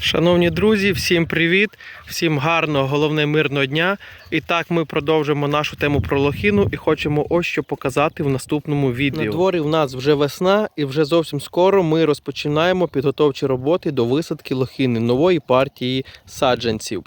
Шановні друзі, всім привіт, всім гарного, головне мирного дня. І так ми продовжимо нашу тему про лохіну і хочемо ось що показати в наступному відео. На дворі в нас вже весна, і вже зовсім скоро ми розпочинаємо підготовчі роботи до висадки лохіни нової партії саджанців.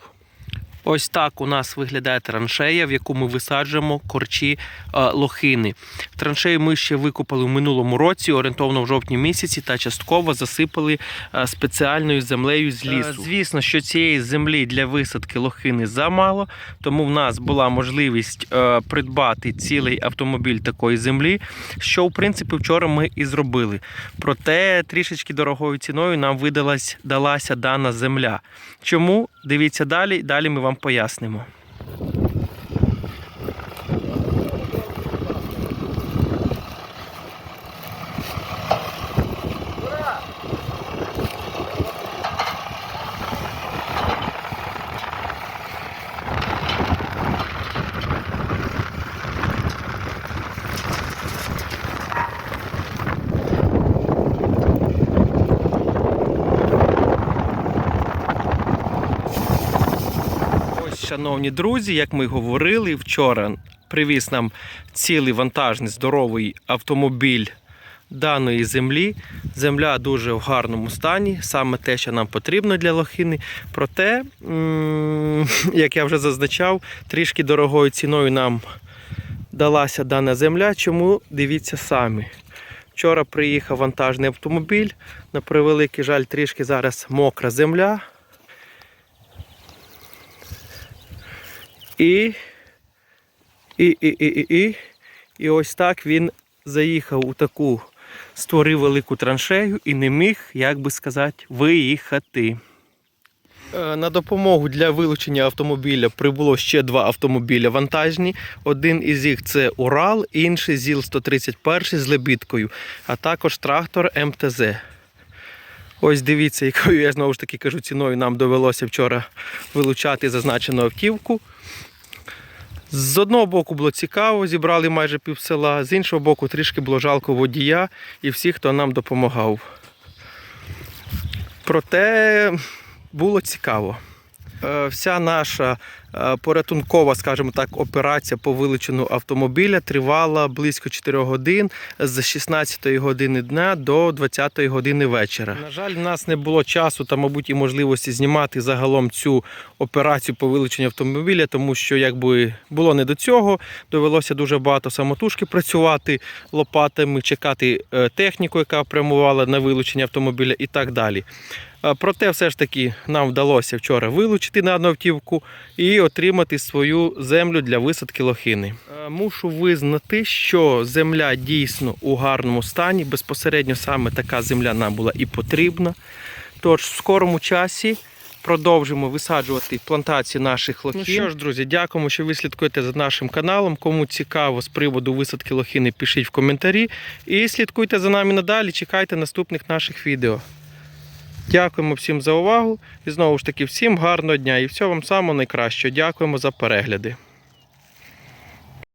Ось так у нас виглядає траншея, в яку ми висаджуємо корчі е, лохини. Траншею ми ще викопали в минулому році, орієнтовно в жовтні місяці, та частково засипали е, спеціальною землею з лісу. звісно, що цієї землі для висадки лохини замало, тому в нас була можливість е, придбати цілий автомобіль такої землі, що в принципі вчора ми і зробили. Проте трішечки дорогою ціною нам видалась далася дана земля. Чому? Дивіться далі, далі ми вам пояснимо. Ось, шановні друзі, як ми говорили вчора, привіз нам цілий вантажний здоровий автомобіль даної землі. Земля дуже в гарному стані, саме те, що нам потрібно для лохини. Проте, як я вже зазначав, трішки дорогою ціною нам далася дана земля. Чому дивіться самі. Вчора приїхав вантажний автомобіль. На превеликий жаль, трішки зараз мокра земля. І, і, і, і, і, і, ось так він заїхав у таку, створив велику траншею і не міг, як би сказати, виїхати. Е, На допомогу для вилучення автомобіля прибуло ще два автомобіля вантажні. Один із них це Урал, інший ЗІЛ-131 з лебідкою, а також трактор МТЗ. Ось дивіться, якою я знову ж таки кажу, ціною нам довелося вчора вилучати зазначену автівку. З одного боку було цікаво, зібрали майже пів села, з іншого боку, трішки було жалко водія і всіх, хто нам допомагав. Проте було цікаво. Е, Вся наша е, порятункова, скажімо так, операція по вилученню автомобіля тривала близько 4 годин з 16 години дня до 20 години вечора. На жаль, в нас не було часу та, мабуть, і можливості знімати загалом цю операцію по вилученню автомобіля, тому що якби було не до цього, довелося дуже багато самотужки працювати лопатами, чекати е, техніку, яка прямувала на вилучення автомобіля і так далі. Проте, все ж таки, нам вдалося вчора вилучити на одну автівку і отримати свою землю для висадки лохини. Мушу визнати, що земля дійсно у гарному стані. Безпосередньо саме така земля нам була і потрібна. Тож в скорому часі продовжимо висаджувати плантації наших лохін. Ну що ж, друзі, дякуємо, що ви слідкуєте за нашим каналом. Кому цікаво з приводу висадки лохини, пишіть в коментарі. І слідкуйте за нами надалі. Чекайте наступних наших відео. Дякуємо всім за увагу. І знову ж таки, всім гарного дня і всього вам самого найкращого. Дякуємо за перегляди.